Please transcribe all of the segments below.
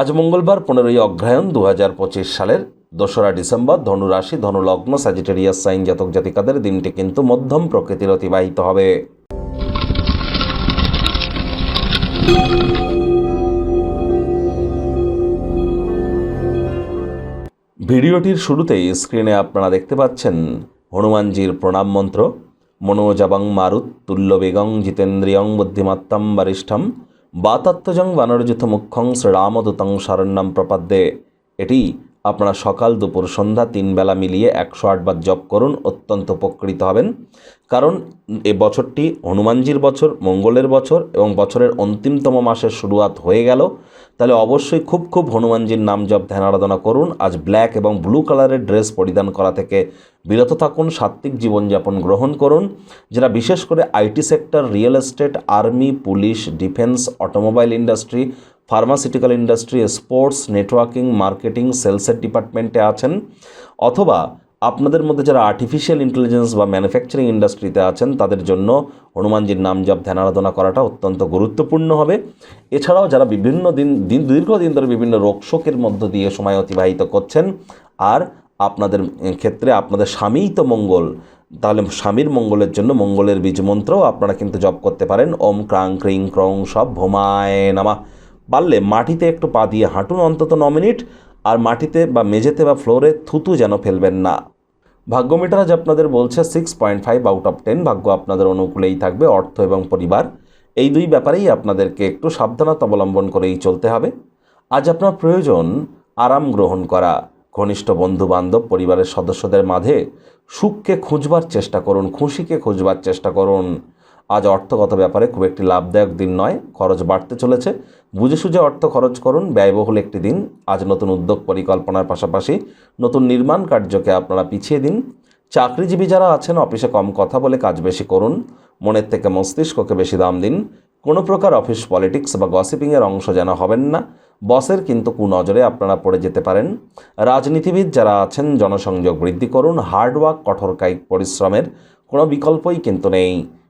আজ মঙ্গলবার পনেরোই অগ্রহায়ণ দু হাজার পঁচিশ সালের দোসরা ডিসেম্বর ধনুরাশি ধনুলগ্ন স্যাজিটেরিয়াস সাইন জাতক জাতিকাদের দিনটি কিন্তু মধ্যম প্রকৃতির অতিবাহিত হবে। ভিডিওটির শুরুতেই স্ক্রিনে আপনারা দেখতে পাচ্ছেন হনুমানজির প্রণাম মন্ত্র, মনোজাবং মারুত তুল্য বেগং জিতেন্দ্রিয়ং বুদ্ধিমত্তম বরিষ্ঠম বাতাত্মজং বানরযুথ মুখ্যং শ্রীরামদূতং শরণ্যম প্রপাদ্যে। এটি আপনারা সকাল, দুপুর, সন্ধ্যা তিন বেলা মিলিয়ে একশো আটবার জপ করুন, অত্যন্ত উপকৃত হবেন। কারণ এ বছরটি হনুমানজির বছর, মঙ্গলের বছর এবং বছরের অন্তিমতম মাসের শুরুয়াত হয়ে গেল। তাহলে অবশ্যই খুব খুব হনুমানজির নাম জপ, ধ্যান আরাধনা করুন। আজ ব্ল্যাক এবং ব্লু কালারের ড্রেস পরিধান করা থেকে বিরত থাকুন, সাত্ত্বিক জীবনযাপন গ্রহণ করুন। যারা বিশেষ করে IT sector, real estate, army, police, defence, automobile industry pharmaceutical industry sports networking marketing সেলসের ডিপার্টমেন্টে আছেন, অথবা আপনাদের মধ্যে যারা আর্টিফিশিয়াল ইন্টেলিজেন্স বা ম্যানুফ্যাকচারিং ইন্ডাস্ট্রিতে আছেন, তাদের জন্য হনুমানজির নাম জপ, ধ্যান আরাধনা করাটা অত্যন্ত গুরুত্বপূর্ণ হবে। এছাড়াও যারা বিভিন্ন দিন দিন, দীর্ঘদিন ধরে বিভিন্ন রোগশোকের মধ্য দিয়ে সময় অতিবাহিত করছেন, আর আপনাদের ক্ষেত্রে আপনাদের স্বামীই তো মঙ্গল, তাহলে স্বামীর মঙ্গলের জন্য মঙ্গলের বীজ মন্ত্রও আপনারা কিন্তু জপ করতে পারেন। ওম ক্রাং ক্রিং ক্রং সব ভোমায় নামা। পারলে মাটিতে একটু পা দিয়ে হাঁটুন, অন্তত ন মিনিট, আর মাটিতে বা মেঝেতে বা ফ্লোরে থুতু যেন ফেলবেন না। ভাগ্যমিটার আজ আপনাদের বলছে six point five out of ten ভাগ্য আপনাদের অনুকূলেই থাকবে অর্থ এবং পরিবার। এই দুই ব্যাপারেই আপনাদেরকে একটু সাবধানতা অবলম্বন করেই চলতে হবে। আজ আপনার প্রয়োজন আরাম গ্রহণ করা। ঘনিষ্ঠ বন্ধু বান্ধব পরিবারের সদস্যদের মাঝে সুখকে খুঁজবার চেষ্টা করুন, খুশিকে খুঁজবার চেষ্টা করুন। আজ অর্থগত ব্যাপারে খুব একটি লাভদায়ক দিন নয়, খরচ বাড়তে চলেছে। বুঝে সুঝে অর্থ খরচ করুন, ব্যয়বহুল একটি দিন। আজ নতুন উদ্যোগ পরিকল্পনার পাশাপাশি নতুন নির্মাণ কার্যকে আপনারা পিছিয়ে দিন। চাকরিজীবী যারা আছেন, অফিসে কম কথা বলে কাজ বেশি করুন। মনের থেকে মস্তিষ্ককে বেশি দাম দিন। কোনো প্রকার অফিস পলিটিক্স বা গসিপিংয়ের অংশ যেন হবেন না। বসের কিন্তু কুনজরে আপনারা পড়ে যেতে পারেন। রাজনীতিবিদ যারা আছেন, জনসংযোগ বৃদ্ধি করুন। হার্ডওয়ার্ক কঠোর কায়িক পরিশ্রমের কোনো বিকল্পই কিন্তু নেই।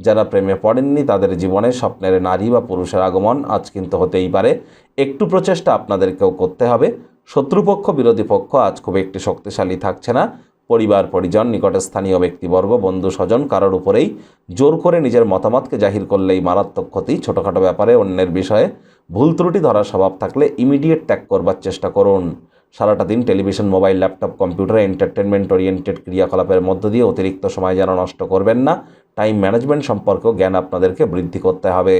যারা প্রেমে পড়েননি, তাদের জীবনে স্বপ্নের নারী বা পুরুষের আগমন আজ কিন্তু হতেই পারে। একটু প্রচেষ্টা আপনাদেরকেও করতে হবে। শত্রুপক্ষ, বিরোধী পক্ষ আজ খুব একটি শক্তিশালী থাকছে না। পরিবার, পরিজন, নিকটে স্থানীয় ব্যক্তিবর্গ, বন্ধু, স্বজন কারোর উপরেই জোর করে নিজের মতামতকে জাহির করলেই মারাত্মক ক্ষতি। ছোটোখাটো ব্যাপারে অন্যের বিষয়ে ভুল ত্রুটি ধরার স্বভাব থাকলে ইমিডিয়েট ত্যাগ করবার চেষ্টা করুন। সারাটা দিন television, mobile, laptop, computer entertainment oriented ক্রিয়াকলাপের মধ্য দিয়ে অতিরিক্ত সময় যেন নষ্ট করবেন না। টাইম ম্যানেজমেন্ট সম্পর্কেও জ্ঞান আপনাদেরকে বৃদ্ধি করতে হবে।